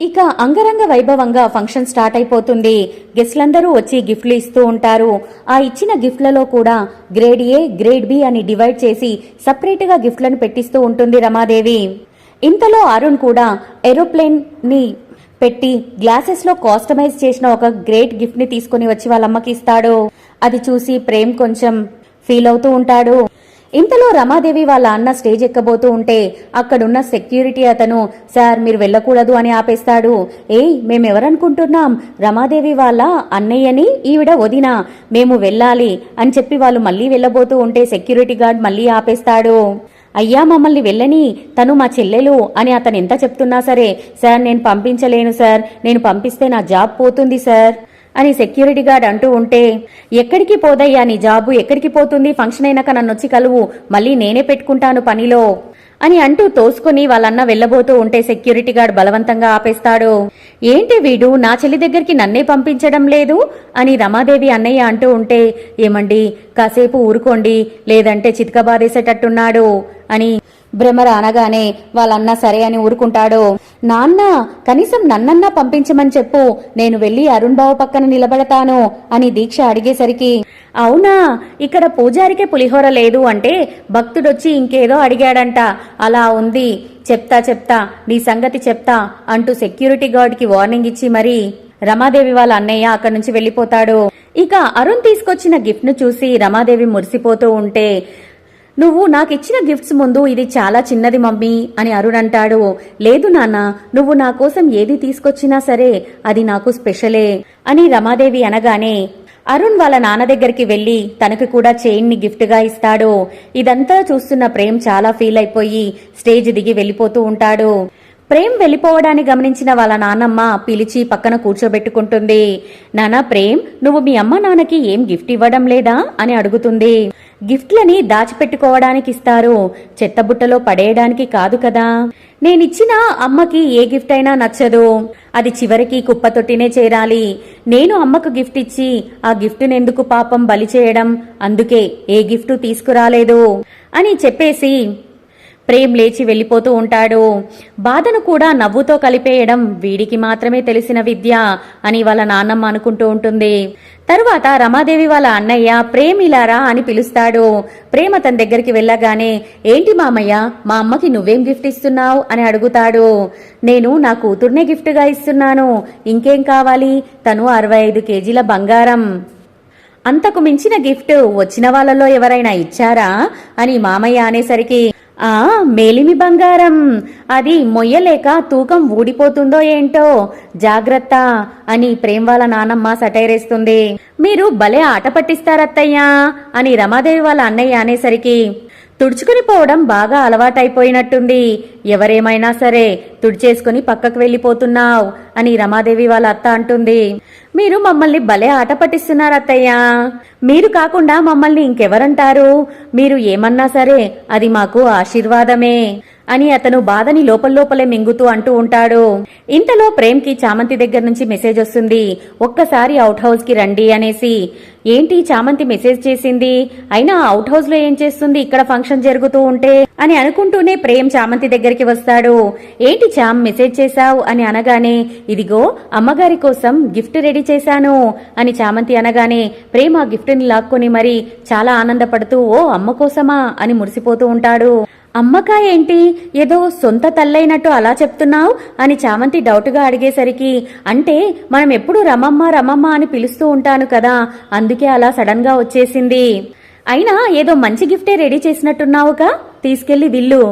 ఇక అంగరంగ వైభవంగా ఫంక్షన్ స్టార్ట్ అయిపోతుంది. గెస్ట్లందరూ వచ్చి గిఫ్ట్లు ఇస్తూ ఉంటారు. ఆ ఇచ్చిన గిఫ్ట్లలో కూడా గ్రేడ్ ఏ గ్రేడ్ బి అని డివైడ్ చేసి సపరేట్గా గిఫ్ట్లను పెట్టిస్తూ ఉంటుంది రమాదేవి. ఇంతలో అరుణ్ కూడా ఏరోప్లేన్ని పెట్టి గ్లాసెస్లో కాస్టమైజ్ చేసిన ఒక గ్రేట్ గిఫ్ట్ని తీసుకుని వచ్చి వాళ్ళ అమ్మకి ఇస్తాడు. అది చూసి ప్రేమ్ కొంచెం ఫీల్ అవుతూ ఉంటాడు. ఇంతలో రమాదేవి వాళ్ళ అన్న స్టేజ్ ఎక్కబోతూ ఉంటే అక్కడున్న సెక్యూరిటీ అతను సార్ మీరు వెళ్ళకూడదు అని ఆపేస్తాడు. ఏయ్ మేమెవరనుకుంటున్నాం? రమాదేవి వాళ్ళ అన్నయ్యని ఈవిడ వదినా. మేము వెళ్ళాలి అని చెప్పి వాళ్ళు మళ్ళీ వెళ్ళబోతూ ఉంటే సెక్యూరిటీ గార్డ్ మళ్ళీ ఆపేస్తాడు. అయ్యా మమ్మల్ని వెళ్ళని. తను మా చెల్లెలు అని అతను ఎంత చెప్తున్నా సరే సార్ నేను పంపించలేను సార్. నేను పంపిస్తే నా జాబ్ పోతుంది సార్. అని సెక్యూరిటీ గార్డ్ అంటూ ఉంటే ఎక్కడికి పోదయ్యా నీ జాబు? ఎక్కడికి పోతుంది? ఫంక్షన్ అయినాక నన్ను వచ్చి కలువు. మళ్ళీ నేనే పెట్టుకుంటాను పనిలో. అని అంటూ తోసుకుని వాళ్ళన్న వెళ్ళబోతూ ఉంటే సెక్యూరిటీ గార్డ్ బలవంతంగా ఆపేస్తాడు. ఏంటి వీడు? నా చెల్లి దగ్గరికి నన్నే పంపించడం లేదు? అని రమాదేవి అన్నయ్య అంటూ ఉంటే ఏమండి? కాసేపు ఊరుకోండి. లేదంటే చితకబాదేసేటట్టున్నాడు అని భ్రమర అనగానే వాళ్ళన్న సరే అని ఊరుకుంటాడు. నాన్న కనీసం నన్నన్నా పంపించమని చెప్పు. నేను వెళ్ళి అరుణ్ బావ పక్కన నిలబడతాను అని దీక్ష అడిగేసరికి అవునా ఇక్కడ పూజారికే పులిహోర లేదు అంటే భక్తుడొచ్చి ఇంకేదో అడిగాడంట. అలా ఉంది. చెప్తా చెప్తా. నీ సంగతి చెప్తా అంటూ సెక్యూరిటీ గార్డ్కి వార్నింగ్ ఇచ్చి మరి రమాదేవి వాళ్ళ అన్నయ్య అక్కడి నుంచి వెళ్ళిపోతాడు. ఇక అరుణ్ తీసుకొచ్చిన గిఫ్ట్ను చూసి రమాదేవి మురిసిపోతూ ఉంటే నువ్వు నాకిచ్చిన గిఫ్ట్స్ ముందు ఇది చాలా చిన్నది మమ్మీ అని అరుణ్ అంటాడు. లేదు నాన్న నువ్వు నా కోసం ఏది తీసుకొచ్చినా సరే అది నాకు స్పెషలే అని రమాదేవి అనగానే అరుణ్ వాళ్ళ నాన్న దగ్గరికి వెళ్ళి తనకు కూడా చైన్ని ఇస్తాడు. ఇదంతా చూస్తున్న ప్రేమ్ చాలా ఫీల్ అయిపోయి స్టేజ్ దిగి వెళ్ళిపోతూ ఉంటాడు. ప్రేమ్ వెళ్ళిపోవడాన్ని గమనించిన వాళ్ళ నాన్నమ్మ పిలిచి పక్కన కూర్చోబెట్టుకుంటుంది. నానా ప్రేమ్ నువ్వు మీ అమ్మ నాన్నకి ఏం గిఫ్ట్ ఇవ్వడం లేదా? అని అడుగుతుంది. గిఫ్ట్లని దాచిపెట్టుకోవడానికి ఇస్తారు చెత్తబుట్టలో పడేయడానికి కాదు కదా. నేనిచ్చిన అమ్మకి ఏ గిఫ్ట్ అయినా నచ్చదు. అది చివరికి కుప్పతొట్టినే చేరాలి. నేను అమ్మకు గిఫ్ట్ ఇచ్చి ఆ గిఫ్ట్ని ఎందుకు పాపం బలి చేయడం? అందుకే ఏ గిఫ్ట్ తీసుకురాలేదు. అని చెప్పేసి ప్రేమ్ లేచి వెళ్ళిపోతూ ఉంటాడు. బాధను కూడా నవ్వుతో కలిపేయడం వీడికి మాత్రమే తెలిసిన విద్య అని వాళ్ళ నాన్నమ్మ అనుకుంటూ ఉంటుంది. తరువాత రమాదేవి వాళ్ళ అన్నయ్య ప్రేమ్ ఇలారా అని పిలుస్తాడు. ప్రేమ్ అతని దగ్గరికి వెళ్ళగానే ఏంటి మామయ్య మా అమ్మకి నువ్వేం గిఫ్ట్ ఇస్తున్నావు? అని అడుగుతాడు. నేను నా కూతుర్నే గిఫ్ట్గా ఇస్తున్నాను. ఇంకేం కావాలి? తను అరవై ఐదు కేజీల బంగారం. అంతకు మించిన గిఫ్ట్ వచ్చిన వాళ్ళలో ఎవరైనా ఇచ్చారా? అని మామయ్య అనేసరికి ఆ మేలిమి బంగారం. అది మొయ్యలేక తూకం ఊడిపోతుందో ఏంటో? జాగ్రత్త అని ప్రేమ్ వాళ్ళ నానమ్మ సటైరేస్తుంది. మీరు భలే ఆట పట్టిస్తారత్తయ్యా అని రమాదేవి వాళ్ళ అన్నయ్య అనేసరికి తుడుచుకుని పోవడం బాగా అలవాటైపోయినట్టుంది. ఎవరేమైనా సరే తుడిచేసుకుని పక్కకు వెళ్ళిపోతున్నావు అని రమాదేవి వాళ్ళ అత్త అంటుంది. మీరు మమ్మల్ని భలే ఆట పట్టిస్తున్నారు అత్తయ్యా మీరు కాకుండా మమ్మల్ని ఇంకెవరంటారు? మీరు ఏమన్నా సరే అది మాకు ఆశీర్వాదమే. అని అతను బాధని లోపల లోపలే మింగుతూ అంటూ ఉంటాడు. ఇంతలో ప్రేమ్కి చామంతి దగ్గర నుంచి మెసేజ్ వస్తుంది. ఒక్కసారి అవుట్ హౌస్కి రండి అనేసి. ఏంటి చామంతి మెసేజ్ చేసింది? అయినా అవుట్ హౌస్లో ఏం చేస్తుంది? ఇక్కడ ఫంక్షన్ జరుగుతూ ఉంటే అని అనుకుంటూనే ప్రేమ్ చామంతి దగ్గరికి వస్తాడు. ఏంటి చామ్ మెసేజ్ చేశావు? అని అనగానే ఇదిగో అమ్మగారి కోసం గిఫ్ట్ రెడీ చేశాను. అని చామంతి అనగానే ప్రేమ్ ఆ గిఫ్ట్ని లాక్కొని మరి చాలా ఆనందపడుతూ ఓ అమ్మ కోసమా? అని మురిసిపోతూ ఉంటాడు. అమ్మకాయ ఏంటి ఏదో సొంత తల్లైనట్టు అలా చెప్తున్నావు? అని చామంతి డౌట్గా అడిగేసరికి అంటే మనం ఎప్పుడు రమమ్మ రమమ్మ అని పిలుస్తూ ఉంటాను కదా అందుకే అలా సడన్గా వచ్చేసింది. అయినా ఏదో మంచి గిఫ్టే రెడీ చేసినట్టున్నావుగా? తీసుకెళ్ళి విల్లు.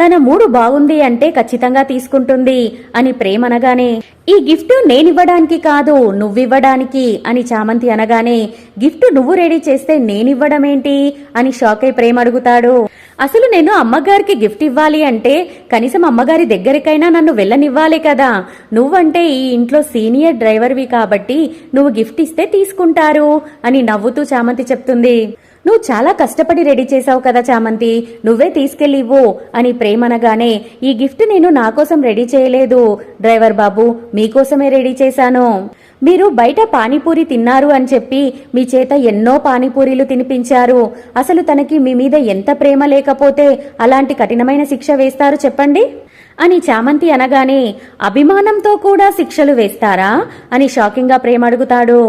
తన మూడు బాగుంది అంటే ఖచ్చితంగా తీసుకుంటుంది అని ప్రేమ అనగానే ఈ గిఫ్ట్ నేనివ్వడానికి కాదు నువ్వివ్వడానికి అని చామంతి అనగానే గిఫ్ట్ నువ్వు రెడీ చేస్తే నేనివ్వడమేంటి? అని షాక్ అయి ప్రేమ అడుగుతాడు. అసలు నేను అమ్మగారికి గిఫ్ట్ ఇవ్వాలి అంటే కనీసం అమ్మగారి దగ్గరికైనా నన్ను వెళ్ళనివ్వాలి కదా. నువ్వంటే ఈ ఇంట్లో సీనియర్ డ్రైవర్వి కాబట్టి నువ్వు గిఫ్ట్ ఇస్తే తీసుకుంటారు అని నవ్వుతూ చామంతి చెప్తుంది. నువ్వు చాలా కష్టపడి రెడీ చేశావు కదా చామంతి. నువ్వే తీసుకెళ్ళివ్వు అని ప్రేమనగానే ఈ గిఫ్ట్ నేను నా కోసం రెడీ చేయలేదు. డ్రైవర్ బాబు మీకోసమే రెడీ చేశాను. మీరు బయట పానీపూరి తిన్నారు అని చెప్పి మీ చేత ఎన్నో పానీపూరీలు తినిపించారు. అసలు తనకి మీ మీద ఎంత ప్రేమ లేకపోతే అలాంటి కఠినమైన శిక్ష వేస్తారు చెప్పండి? అని చామంతి అనగానే అభిమానంతో కూడా శిక్షలు వేస్తారా? అని షాకింగ్గా ప్రేమ అడుగుతాడు.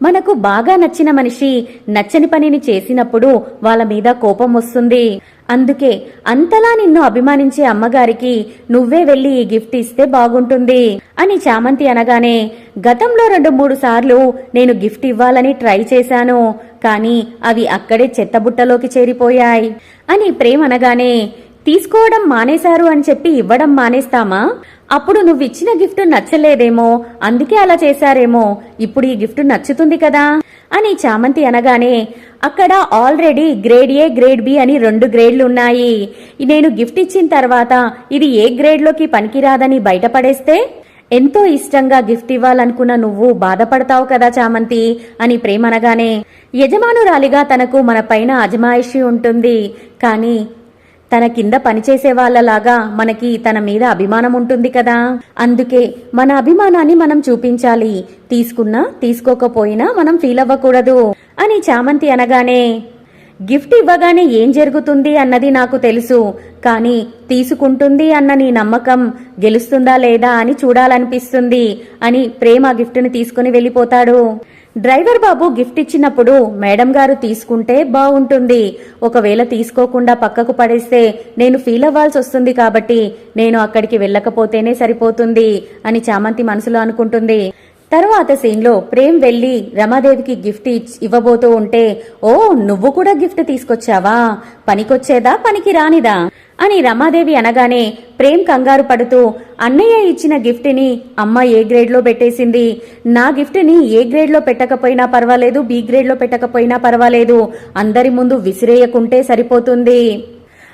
మనకు బాగా నచ్చిన మనిషి నచ్చని పనిని చేసినప్పుడు వాళ్ళ మీద కోపం వస్తుంది. అందుకే అంతలా నిన్ను అభిమానించే అమ్మగారికి నువ్వే వెళ్ళి ఈ గిఫ్ట్ ఇస్తే బాగుంటుంది అని చామంతి అనగానే గతంలో రెండు మూడు సార్లు నేను గిఫ్ట్ ఇవ్వాలని ట్రై చేశాను కానీ అవి అక్కడే చెత్తబుట్టలోకి చేరిపోయాయి అని ప్రేమ అనగానే తీసుకోవడం మానేశారు అని చెప్పి ఇవ్వడం మానేస్తామా? అప్పుడు నువ్వు ఇచ్చిన గిఫ్ట్ నచ్చలేదేమో అందుకే అలా చేశారేమో ఇప్పుడు ఈ గిఫ్ట్ నచ్చుతుంది కదా? అని చామంతి అనగానే అక్కడ already grade A grade B అని రెండు గ్రేడ్లు ఉన్నాయి. నేను గిఫ్ట్ ఇచ్చిన తర్వాత ఇది ఏ గ్రేడ్లోకి పనికిరాదని బయటపడేస్తే? ఎంతో ఇష్టంగా గిఫ్ట్ ఇవ్వాలనుకున్న నువ్వు బాధపడతావు కదా చామంతి? అని ప్రేమనగానే యజమానురాలిగా తనకు మన పైన అజమాయిషి ఉంటుంది. కానీ తన కింద పనిచేసే వాళ్ళలాగా మనకి తన మీద అభిమానం ఉంటుంది కదా. అందుకే మన అభిమానాన్ని మనం చూపించాలి. తీసుకున్నా తీసుకోకపోయినా మనం ఫీల్ అవ్వకూడదు అని చామంతి అనగానే గిఫ్ట్ ఇవ్వగానే ఏం జరుగుతుంది అన్నది నాకు తెలుసు. కానీ తీసుకుంటుంది అన్న నీ నమ్మకం గెలుస్తుందా లేదా అని చూడాలనిపిస్తుంది అని ప్రేమ గిఫ్ట్ని తీసుకుని వెళ్ళిపోతాడు. డ్రైవర్ బాబు గిఫ్ట్ ఇచ్చినప్పుడు మేడం గారు తీసుకుంటే బాగుంటుంది. ఒకవేళ తీసుకోకుండా పక్కకు పడేస్తే నేను ఫీల్ అవ్వాల్సి వస్తుంది కాబట్టి నేను అక్కడికి వెళ్ళకపోతేనే సరిపోతుంది అని చామంతి మనసులో అనుకుంటుంది. తరువాత సీన్లో ప్రేమ్ వెళ్ళి రమాదేవికి గిఫ్ట్ ఇవ్వబోతూ ఉంటే ఓ నువ్వు కూడా గిఫ్ట్ తీసుకొచ్చావా? పనికొచ్చేదా? పనికి రానిదా? అని రమాదేవి అనగానే ప్రేమ్ కంగారు పడుతూ అన్నయ్య ఇచ్చిన గిఫ్ట్ని అమ్మ ఏ గ్రేడ్లో పెట్టేసింది? నా గిఫ్ట్ని ఏ గ్రేడ్లో పెట్టకపోయినా పర్వాలేదు బి గ్రేడ్లో పెట్టకపోయినా పర్వాలేదు అందరి ముందు విసిరేయకుంటే సరిపోతుంది.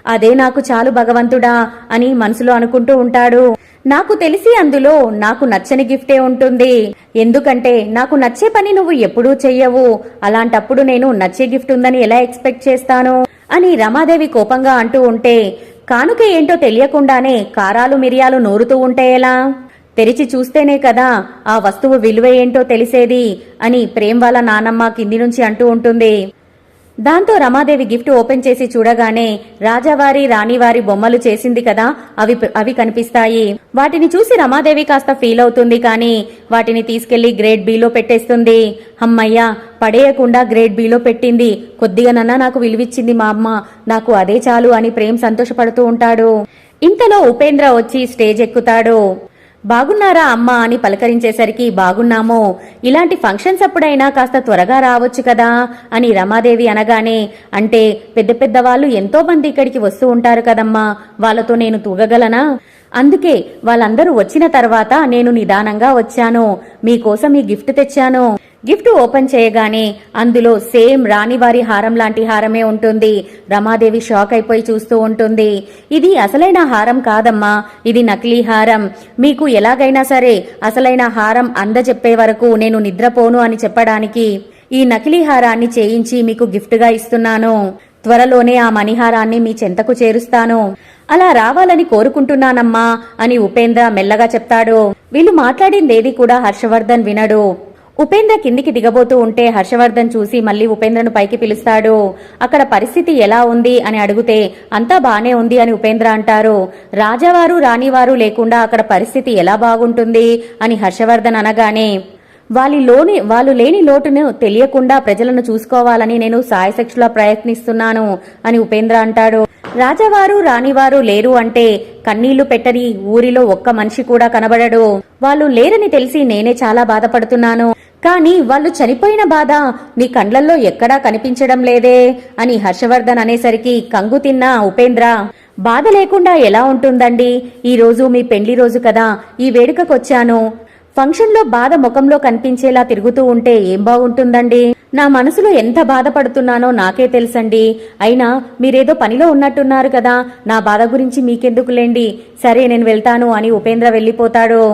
అదే నాకు చాలు భగవంతుడా అని మనసులో అనుకుంటూ ఉంటాడు. నాకు తెలిసి అందులో నాకు నచ్చని గిఫ్టే ఉంటుంది. ఎందుకంటే నాకు నచ్చే పని నువ్వు ఎప్పుడూ చెయ్యవు. అలాంటప్పుడు నేను నచ్చే గిఫ్ట్ ఉందని ఎలా ఎక్స్పెక్ట్ చేస్తాను? అని రమాదేవి కోపంగా అంటూ ఉంటే కానుక ఏంటో తెలియకుండానే కారాలు మిరియాలు నూరుతూ ఉంటే ఎలా? తెరిచి చూస్తేనే కదా ఆ వస్తువు విలువ ఏంటో తెలిసేది అని ప్రేమ్ వాళ్ళ నానమ్మ కింది నుంచి అంటూ ఉంటుంది. దాంతో రమాదేవి గిఫ్ట్ ఓపెన్ చేసి చూడగానే రాజావారి రాణివారి బొమ్మలు చేసింది కదా అవి అవి కనిపిస్తాయి. వాటిని చూసి రమాదేవి కాస్త ఫీల్ అవుతుంది కానీ వాటిని తీసుకెళ్ళి గ్రేడ్ బిలో పెట్టేస్తుంది. అమ్మయ్యా పడేయకుండా గ్రేడ్ బిలో పెట్టింది. కొద్దిగానన్నా నాకు విలువిచ్చింది మా అమ్మ. నాకు అదే చాలు అని ప్రేమ్ సంతోషపడుతూ ఉంటాడు. ఇంతలో ఉపేంద్ర వచ్చి స్టేజ్ ఎక్కుతాడు. బాగున్నారా అమ్మా అని పలకరించేసరికి బాగున్నాము. ఇలాంటి ఫంక్షన్స్ అప్పుడైనా కాస్త త్వరగా రావచ్చు కదా అని రమాదేవి అనగానే అంటే పెద్ద పెద్ద వాళ్ళు ఎంతో మంది ఇక్కడికి వస్తూ ఉంటారు కదమ్మా. వాళ్ళతో నేను తూగగలనా? అందుకే వాళ్ళందరూ వచ్చిన తర్వాత నేను నిదానంగా వచ్చాను. మీకోసం ఈ గిఫ్ట్ తెచ్చాను. గిఫ్ట్ ఓపెన్ చేయగానే అందులో సేమ్ రాణివారి హారం లాంటి హారమే ఉంటుంది. రమాదేవి షాక్ అయిపోయి చూస్తూ ఉంటుంది. ఇది అసలైన హారం కాదమ్మా. ఇది నకిలీ హారం. మీకు ఎలాగైనా సరే అసలైన హారం అందజెప్పే వరకు నేను నిద్రపోను అని చెప్పడానికి ఈ నకిలీ హారాన్ని చేయించి మీకు గిఫ్ట్గా ఇస్తున్నాను. త్వరలోనే ఆ మణిహారాన్ని మీ చెంతకు చేరుస్తాను. అలా రావాలని కోరుకుంటున్నానమ్మా అని ఉపేంద్ర మెల్లగా చెప్తాడు. వీళ్ళు మాట్లాడిందేది కూడా హర్షవర్ధన్ వినడు. ఉపేంద్ర కిందికి దిగబోతూ ఉంటే హర్షవర్ధన్ చూసి మళ్ళీ ఉపేంద్రను పైకి పిలుస్తాడు. అక్కడ పరిస్థితి ఎలా ఉంది అని అడిగితే అంతా బానే ఉంది అని ఉపేంద్ర అంటారు. రాజావారు రాణివారు లేకుండా అక్కడ పరిస్థితి ఎలా బాగుంటుంది అని హర్షవర్ధన్ అనగానే వాళ్ళలోని వాళ్ళు లేని లోటును తెలియకుండా ప్రజలను చూసుకోవాలని నేను సాయశక్షులా ప్రయత్నిస్తున్నాను అని ఉపేంద్ర అంటాడు. రాజావారు రాణివారు లేరు అంటే కన్నీళ్ళు పెట్టని ఊరిలో ఒక్క మనిషి కూడా కనబడడు. వాళ్ళు లేరని తెలిసి నేనే చాలా బాధపడుతున్నాను. కానీ వాళ్ళు చనిపోయిన బాధ నీ కండ్లల్లో ఎక్కడా కనిపించడం లేదే అని హర్షవర్ధన్ అనేసరికి కంగు తిన్న ఉపేంద్ర బాధ లేకుండా ఎలా ఉంటుందండి? ఈ రోజు మీ పెళ్ళి రోజు కదా ఈ వేడుకకొచ్చాను. ఫంక్షన్లో బాధ ముఖంలో కనిపించేలా తిరుగుతూ ఉంటే ఏం బాగుంటుందండి? నా మనసులో ఎంత బాధపడుతున్నానో నాకే తెలుసండి. అయినా మీరేదో పనిలో ఉన్నట్టున్నారు కదా నా బాధ గురించి మీకెందుకులేండి? సరే నేను వెళ్తాను అని ఉపేంద్ర వెళ్ళిపోతాడు.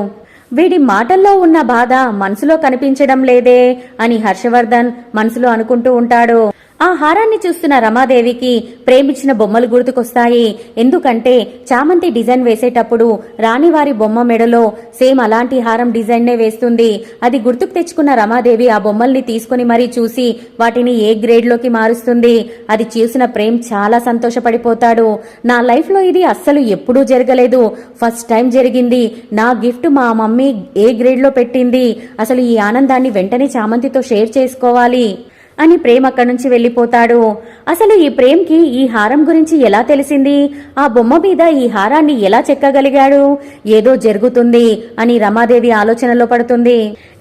వీడి మాటల్లో ఉన్న బాధ మనసులో కనిపించడం లేదే అని హర్షవర్ధన్ మనసులో అనుకుంటూ ఉంటాడు. ఆ హారాన్ని చూస్తున్న రమాదేవికి ప్రేమించిన బొమ్మలు గుర్తుకొస్తాయి. ఎందుకంటే చామంతి డిజైన్ వేసేటప్పుడు రాణివారి బొమ్మ మెడలో సేమ్ అలాంటి హారం డిజైన్నే వేస్తుంది. అది గుర్తుకు తెచ్చుకున్న రమాదేవి ఆ బొమ్మల్ని తీసుకుని మరీ చూసి వాటిని ఏ గ్రేడ్లోకి మారుస్తుంది. అది చూసిన ప్రేమ్ చాలా సంతోషపడిపోతాడు. నా లైఫ్లో ఇది అస్సలు ఎప్పుడూ జరగలేదు. ఫస్ట్ టైం జరిగింది. నా గిఫ్ట్ మా మమ్మీ ఏ గ్రేడ్లో పెట్టింది? అసలు ఈ ఆనందాన్ని వెంటనే చామంతితో షేర్ చేసుకోవాలి. అని ప్రేమ్ అక్కడి నుంచి వెళ్ళిపోతాడు. అసలు ఈ ప్రేమ్కి ఈ హారం గురించి ఎలా తెలిసింది? ఆ బొమ్మ మీద ఈ హారాన్ని ఎలా చెక్కగలిగాడు? ఏదో జరుగుతుంది అని రమాదేవి ఆలోచనలో పడుతుంది.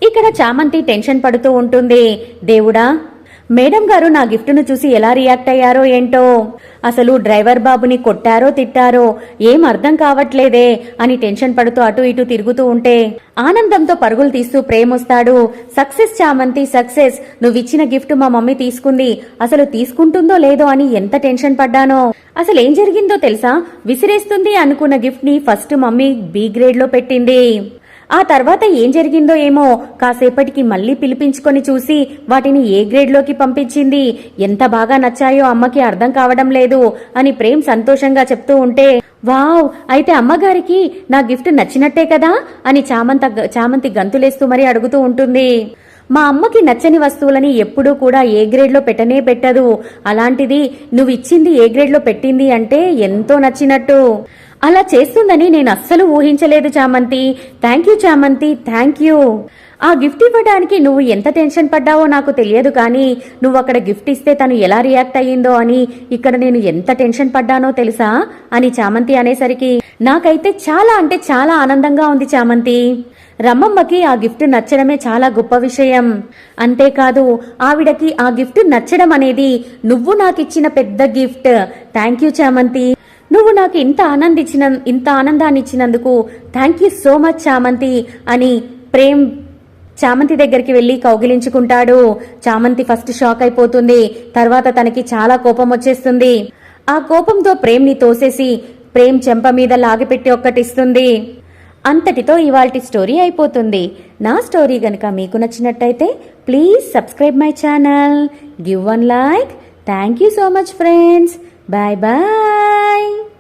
ఇక్కడ చామంతి టెన్షన్ పడుతూ ఉంటుంది. దేవుడా మేడం గారు నా గిఫ్ట్ను చూసి ఎలా రియాక్ట్ అయ్యారో ఏంటో? అసలు డ్రైవర్ బాబుని కొట్టారో తిట్టారో ఏం అర్థం కావట్లేదే అని టెన్షన్ పడుతూ అటు ఇటు తిరుగుతూ ఉంటే ఆనందంతో పరుగులు తీస్తూ ప్రేమొస్తాడు. Success Chamanti success. నువ్విచ్చిన గిఫ్ట్ మా మమ్మీ తీసుకుంది. అసలు తీసుకుంటుందో లేదో అని ఎంత టెన్షన్ పడ్డానో. అసలు ఏం జరిగిందో తెలుసా? విసిరేస్తుంది అనుకున్న గిఫ్ట్ని ఫస్ట్ మమ్మీ బి గ్రేడ్లో పెట్టింది. ఆ తర్వాత ఏం జరిగిందో ఏమో కాసేపటికి మళ్ళీ పిలిపించుకొని చూసి వాటిని ఏ గ్రేడ్లోకి పంపించింది? ఎంత బాగా నచ్చాయో అమ్మకి అర్థం కావడం లేదు అని ప్రేమ్ సంతోషంగా చెప్తూ ఉంటే వావ్ అయితే అమ్మగారికి నా గిఫ్ట్ నచ్చినట్టే కదా? అని చామంత చామంతి గంతులేస్తూ మరీ అడుగుతూ ఉంటుంది. మా అమ్మకి నచ్చని వస్తువులని ఎప్పుడూ కూడా ఏ గ్రేడ్లో పెట్టనే పెట్టదు. అలాంటిది నువ్వు ఇచ్చింది ఏ గ్రేడ్లో పెట్టింది అంటే ఎంతో నచ్చినట్టు. అలా చేస్తుందని నేను అస్సలు ఊహించలేదు Chamanti. Thank you Chamanti. Thank you ఆ గిఫ్ట్ ఇవ్వడానికి నువ్వు ఎంత టెన్షన్ పడ్డావో నాకు తెలియదు కానీ నువ్వు అక్కడ గిఫ్ట్ ఇస్తే తను ఎలా రియాక్ట్ అయ్యిందో అని ఇక్కడ నేను ఎంత టెన్షన్ పడ్డానో తెలుసా? అని చామంతి అనేసరికి నాకైతే చాలా అంటే చాలా ఆనందంగా ఉంది చామంతి. రమ్మమ్మకి ఆ గిఫ్ట్ నచ్చడమే చాలా గొప్ప విషయం. అంతేకాదు ఆవిడకి ఆ గిఫ్ట్ నచ్చడం అనేది నువ్వు నాకిచ్చిన పెద్ద గిఫ్ట్. థ్యాంక్ యూ చామంతి. నువ్వు నాకు ఇంత ఆనందించిన ఇంత ఆనందాన్ని ఇచ్చినందుకు థ్యాంక్ యూ సో మచ్ చామంతి అని ప్రేమ్ చామంతి దగ్గరికి వెళ్ళి కౌగిలించుకుంటాడు. చామంతి ఫస్ట్ షాక్ అయిపోతుంది. తర్వాత తనకి చాలా కోపం వచ్చేస్తుంది. ఆ కోపంతో ప్రేమ్ని తోసేసి ప్రేమ్ చెంప మీద లాగిపెట్టి ఒక్కటిస్తుంది. అంతటితో ఇవాల్టి స్టోరీ అయిపోతుంది. నా స్టోరీ గనుక మీకు నచ్చినట్టయితే please subscribe my channel give one like thank you so much friends Bye bye!